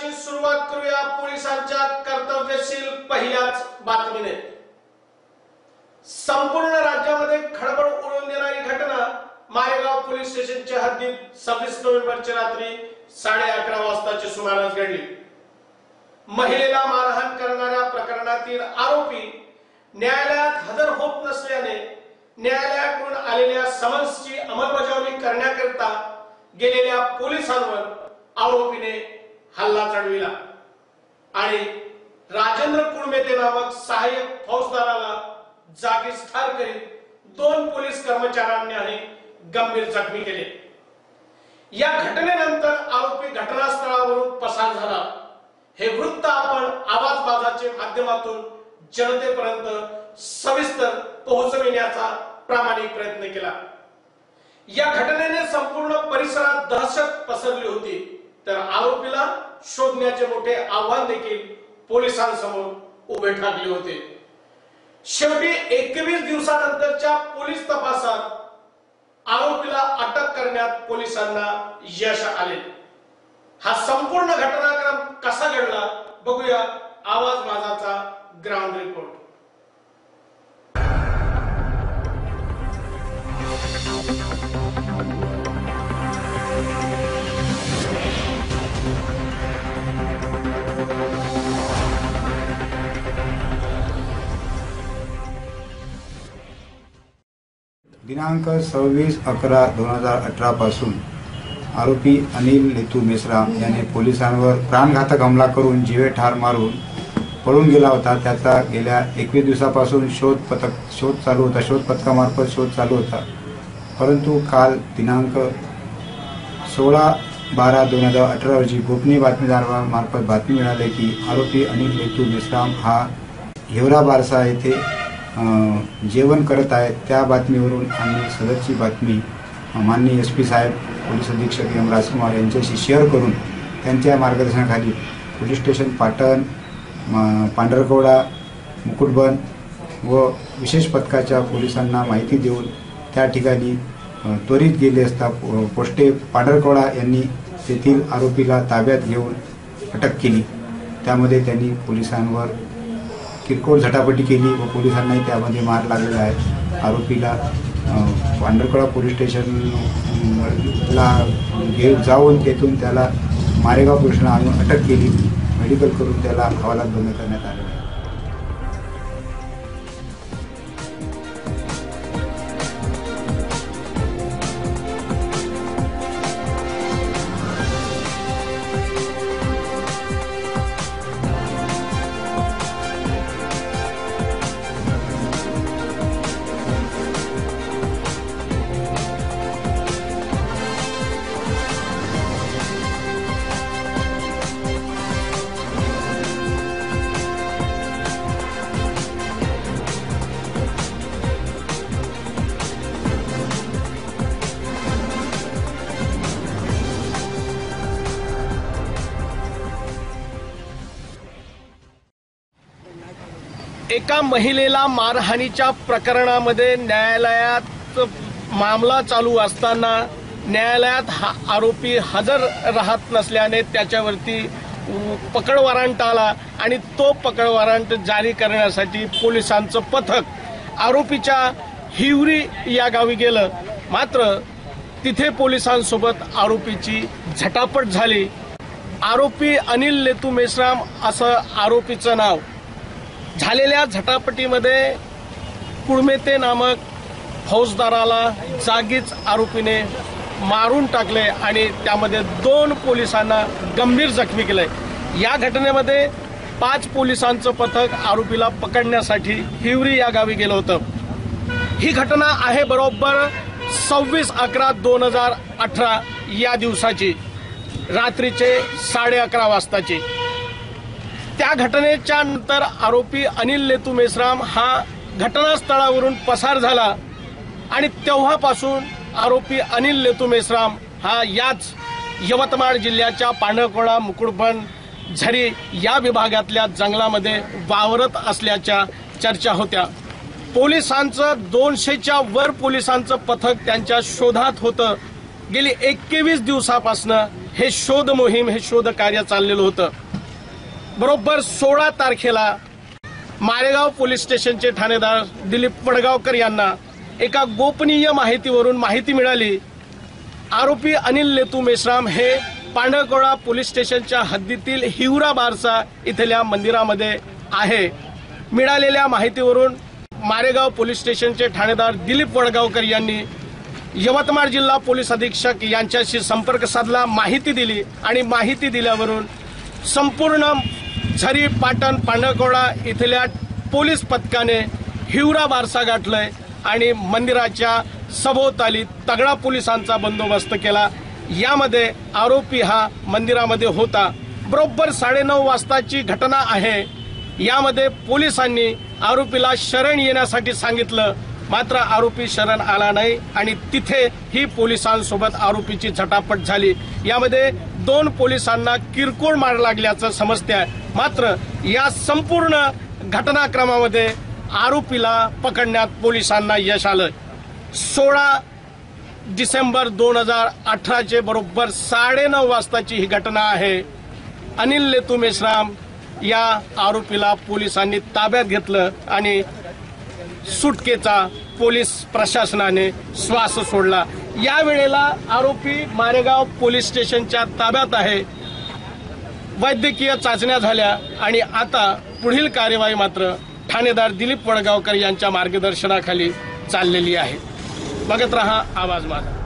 दिवसाची सुरुवात करूया. पोलिसांच्या कर्तव्यशील पहिल्याच बातमीने. संपूर्ण राज्यामध्ये खळबळ उडवून देणारी घटना मारेगाव पोलीस स्टेशनच्या हद्दीत सव्वीस नोव्हेंबरच्या रात्री साडे अकरा वाजताची सुमारास घडली. महिलेला मारहाण करणाऱ्या प्रकरणातील आरोपी न्यायालयात हजर होत नसल्याने न्यायालयाकडून आलेल्या समन्सची अंमलबजावणी करण्याकरिता गेलेल्या पोलिसांवर आरोपीने हल्ला चढविला. आणि राजेंद्र कुळमेते नामक सहाय्यक फौजदाराला जागीच ठार करीत दोन पोलीस कर्मचाऱ्यांनी गंभीर जखमी केले. या घटनेनंतर आरोपी घटनास्थळावरून पसार झाला. हे वृत्त आपण आवाज बाजाच्या माध्यमातून जनतेपर्यंत सविस्तर पोहोचविण्याचा प्रामाणिक प्रयत्न केला. या घटनेने संपूर्ण परिसरात दहशत पसरली होती. तर आरोपीला शोधण्याचे मोठे आव्हान देखील पोलिसांसमोर उभे ठाकले होते. शेवटी एकवीस दिवसानंतरच्या पोलीस तपासात आरोपीला अटक करण्यात पोलिसांना यश आले. हा संपूर्ण घटनाक्रम कसा घडला बघूया. आवाज माझाचा ग्राउंड रिपोर्ट दिनांक सव्वीस अकरा दोन हजार अठरा पासून आरोपी अनिल लेतू मिश्रा याने पोलिसांवर प्राणघातक हमला करून जीवे ठार मारून पळून गेला होता. त्याचा गेल्या एकवीस दिवसापासून शोध पथक शोध चालू होता. शोध पथकामार्फत शोध चालू होता. परंतु काल दिनांक सोळा बारा दोन हजार अठरा रोजी गोपनीय बातमीदारामार्फत बातमी मिळाली की आरोपी अनिल लेतू मिश्राम हा हिवरा बारसा येथे जेवण करत आहे त्या बातमीवरून आम्ही सदरची बातमी माननीय एस पी साहेब पोलीस अधीक्षक एम राजकुमार यांच्याशी शेअर करून त्यांच्या मार्गदर्शनाखाली पोलीस स्टेशन पाटण पांढरकवडा मुकुटबन व विशेष पथकाच्या पोलिसांना माहिती देऊन त्या ठिकाणी त्वरित गेले असता पोस्टे पांढरकवडा यांनी तेथील आरोपीला ताब्यात घेऊन अटक केली. त्यामध्ये त्यांनी पोलिसांवर किरकोळ झटापटी केली व पोलिसांनाही त्यामध्ये मार लागलेला आहे. आरोपीला पांढरकळा पोलीस स्टेशनला घे जाऊन तेथून त्याला मारेगाव पोलिसांना आणून अटक केली. मेडिकल करून त्याला हवालात बंद करण्यात आलं एका महिलेला मारहाणीच्या प्रकरणामध्ये न्यायालयात मामला चालू असताना न्यायालयात हा आरोपी हजर राहत नसल्याने त्याच्यावरती पकड वॉरंट आला आणि तो पकड वॉरंट जारी करण्यासाठी पोलिसांचं पथक आरोपीच्या हिवरी या गावी गेलं. मात्र तिथे पोलिसांसोबत आरोपीची झटापट झाली. आरोपी अनिल लेतू मेश्राम असं आरोपीचं नाव. झालेल्या झटापटीमध्ये कुळमेते नामक फौजदाराला जागीच आरोपीने मारून टाकले आणि त्यामध्ये दोन पोलिसांना गंभीर जखमी केले. या घटनेमध्ये पाच पोलिसांचं पथक आरोपीला पकडण्यासाठी हिवरी या गावी गेलं होतं. ही घटना आहे बरोबर सव्वीस अकरा दोन हजार अठरा या दिवसाची. रात्रीचे साडे अकरा वाजताची. त्या घटनेच्या नंतर आरोपी अनिल लेतू मेश्राम हा घटनास्थळावरून पसार झाला आणि तेव्हापासून आरोपी अनिल लेतू मेश्राम हा याच यवतमाळ जिल्ह्याच्या पांढरकोळा मुकुडबन झरी या विभागातल्या जंगलामध्ये वावरत असल्याच्या चर्चा होत्या. पोलिसांचं दोनशेच्या वर पोलिसांचं पथक त्यांच्या शोधात होतं. गेली एकवीस दिवसापासनं हे शोध मोहीम हे शोध कार्य चाललेलं होतं. बरोबर सोळा तारखेला मारेगाव पोलीस स्टेशनचे ठाणेदार दिलीप वडगावकर यांना एका गोपनीय माहितीवरून माहिती मिळाली. आरोपी अनिल लेतू मेश्राम हे पांढरकोळा पोलीस स्टेशनच्या हद्दीतील हिवरा बारसा इथल्या मंदिरामध्ये आहे. मिळालेल्या माहितीवरून मारेगाव पोलीस स्टेशनचे ठाणेदार दिलीप वडगावकर यांनी यवतमाळ जिल्हा पोलीस अधीक्षक यांच्याशी संपर्क साधला माहिती दिली आणि माहिती दिल्यावरून संपूर्ण झरी पाटण पांढरकोळा इथल्या पोलीस पथकाने हिवरा बारसा गाठलाय आणि मंदिराच्या सभोवताली तगडा पोलिसांचा बंदोबस्त केला. यामध्ये आरोपी हा मंदिरामध्ये होता. बरोबर साडेनऊ वाजताची घटना आहे. यामध्ये पोलिसांनी आरोपीला शरण येण्यासाठी सांगितलं. मात्र आरोपी शरण आला नाही आणि तिथे ही पोलिसांसोबत आरोपीची झटापट झाली. यामध्ये दोन पोलिसांना किरकोळ मार लागल्याचं समजते आहे मात्र या संपूर्ण घटनाक्रमामध्ये आरोपीला पकडण्यात पोलिसांना यश आलं सोळा डिसेंबर दोन हजार अठराचे बरोबर साडेनऊ वाजताची ही घटना आहे. अनिल लेतू मेश्राम या आरोपीला पोलिसांनी ताब्यात घेतलं आणि सुटकेचा पोलीस प्रशासनाने श्वास सोडला. या वेळेला आरोपी मारेगाव पोलीस स्टेशनच्या ताब्यात आहे. वैद्यकीय चाचण्या झाल्या आणि आता पुढील कार्यवाही मात्र ठाणेदार दिलीप वडगावकर यांच्या मार्गदर्शनाखाली चाललेली आहे. बघत रहा आवाज माझा.